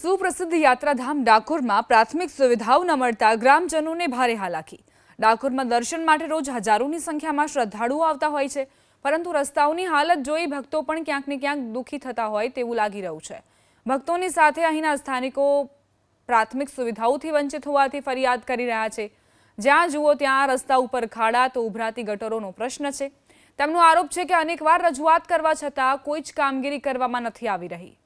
સુપ્રસિદ્ધ યાત્રાધામ ડાકોરમાં પ્રાથમિક સુવિધાઓ ન મળતા ગ્રામજનોને ભારે હાલાકી. ડાકોરમાં દર્શન માટે રોજ હજારોની સંખ્યામાં શ્રદ્ધાળુઓ આવતા હોય છે. પરંતુ રસ્તાઓની હાલત જોઈ ભક્તો પણ ક્યાંક ને ક્યાંક દુઃખી થતા હોય તેવું લાગી રહ્યું છે. ભક્તોની સાથે અહીંના સ્થાનિકો પ્રાથમિક સુવિધાઓથી વંચિત હોવાથી ફરિયાદ કરી રહ્યા છે. જ્યાં જુઓ ત્યાં રસ્તા ઉપર ખાડા તો ઉભરાતી ગટરોનો પ્રશ્ન છે. તેમનો આરોપ છે કે અનેકવાર રજૂઆત કરવા છતાં કોઈ જ કામગીરી કરવામાં નથી આવી રહી.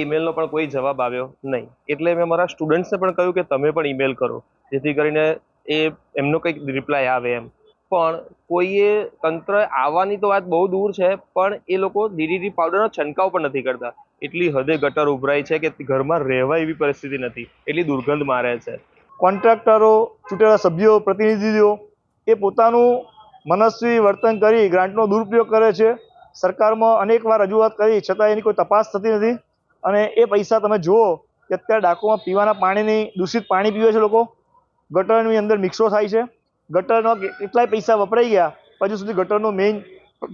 ઈમેલનો પણ કોઈ જવાબ આવ્યો નહીં. એટલે મેં મારા સ્ટુડન્ટ્સને પણ કહ્યું કે તમે પણ ઈમેલ કરો. જેથી કરીને એ એમનો કંઈક રિપ્લાય આવે એમ. પણ કોઈએ તંત્ર આવવાની તો વાત બહુ દૂર છે, પણ એ લોકો ડીડીટી પાવડરનો છંટકાવ પણ નથી કરતા. એટલી હદે ગટર ઉભરાય છે કે ઘરમાં રહેવા એવી પરિસ્થિતિ નથી. એટલી દુર્ગંધ મારે છે. કોન્ટ્રાક્ટરો, ચૂંટેલા સભ્યો, પ્રતિનિધિઓ એ પોતાનું મનસ્વી વર્તન કરી ગ્રાન્ટનો દુરુપયોગ કરે છે. સરકારમાં અનેકવાર રજૂઆત કરી, છતાં એની કોઈ તપાસ થતી નથી. અને એ પૈસા તમે જુઓ કે અત્યારે ડાકોમાં પીવાના પાણીની, દૂષિત પાણી પીવે છે લોકો. ગટરની અંદર મિક્સો થાય છે. ગટરનો કેટલાય પૈસા વપરાઈ ગયા, હજુ સુધી ગટરનો મેઇન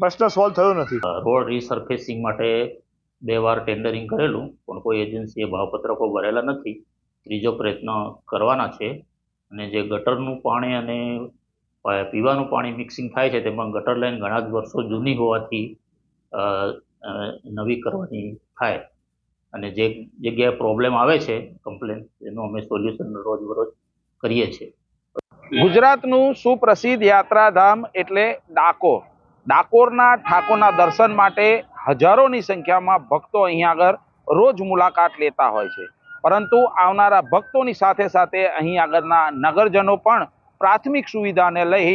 પ્રશ્ન સોલ્વ થયો નથી. રોડ રિસર્ફેસિંગ માટે બે વાર ટેન્ડરિંગ કરેલું, પણ કોઈ એજન્સીએ ભાવપત્રકો ભરેલા નથી. ત્રીજો પ્રયત્ન કરવાના છે. અને જે ગટરનું પાણી અને પીવાનું પાણી મિક્સિંગ થાય છે, તેમાં ગટર લાઈન ઘણા જ વર્ષો જૂની હોવાથી નવી કરવાની થાય. અને જે જગ્યાએ પ્રોબ્લેમ આવે છે કમ્પ્લેન એનું અમે સોલ્યુશન રોજબરોજ કરીએ છીએ. ગુજરાતનું સુપ્રસિદ્ધ યાત્રાધામ એટલે ડાકોર. ડાકોરના ઠાકોરના દર્શન માટે હજારોની સંખ્યામાં ભક્તો અહીં આગળ રોજ મુલાકાત લેતા હોય છે. પરંતુ આવનારા ભક્તોની સાથે સાથે અહીં આગળના નગરજનો પણ પ્રાથમિક સુવિધાને લઈ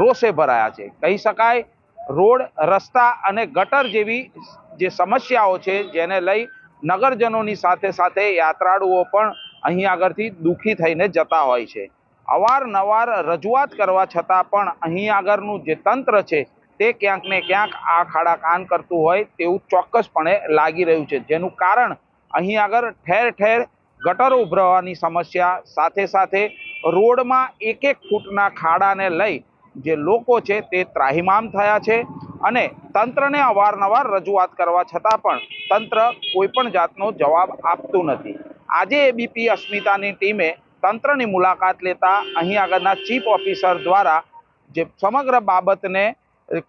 રોષે ભરાયા છે. કહી શકાય, રોડ, રસ્તા અને ગટર જેવી જે સમસ્યાઓ છે, જેને લઈ નગરજનોની સાથે સાથે યાત્રાળુઓ પણ અહીં આગળથી દુઃખી થઈને જતા હોય છે. અવારનવાર રજૂઆત કરવા છતાં પણ અહીં આગળનું જે તંત્ર છે તે ક્યાંક ને ક્યાંક આ ખાડા કાન કરતું હોય તેવું ચોક્કસપણે લાગી રહ્યું છે. જેનું કારણ અહીં આગળ ઠેર ઠેર ગટરો ઉભરાવાની સમસ્યા, સાથે સાથે રોડમાં એક એક ફૂટના ખાડાને લઈ જે લોકો છે તે ત્રાહિમામ થયા છે. અને તંત્રને અવારનવાર રજૂઆત કરવા છતાં પણ તંત્ર કોઈ પણ જાતનો જવાબ આપતું નથી. આજે એબીપી અસ્મિતાની ટીમે તંત્રની મુલાકાત લેતા અહીં આગળના ચીફ ઓફિસર દ્વારા જે સમગ્ર બાબતને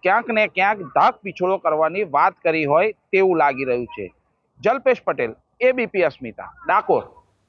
ક્યાંક ને ક્યાંક ધાક પીછોડો કરવાની વાત કરી હોય તેવું લાગી રહ્યું છે. જલ્પેશ પટેલ એબીપી અસ્મિતા, ડાકોર.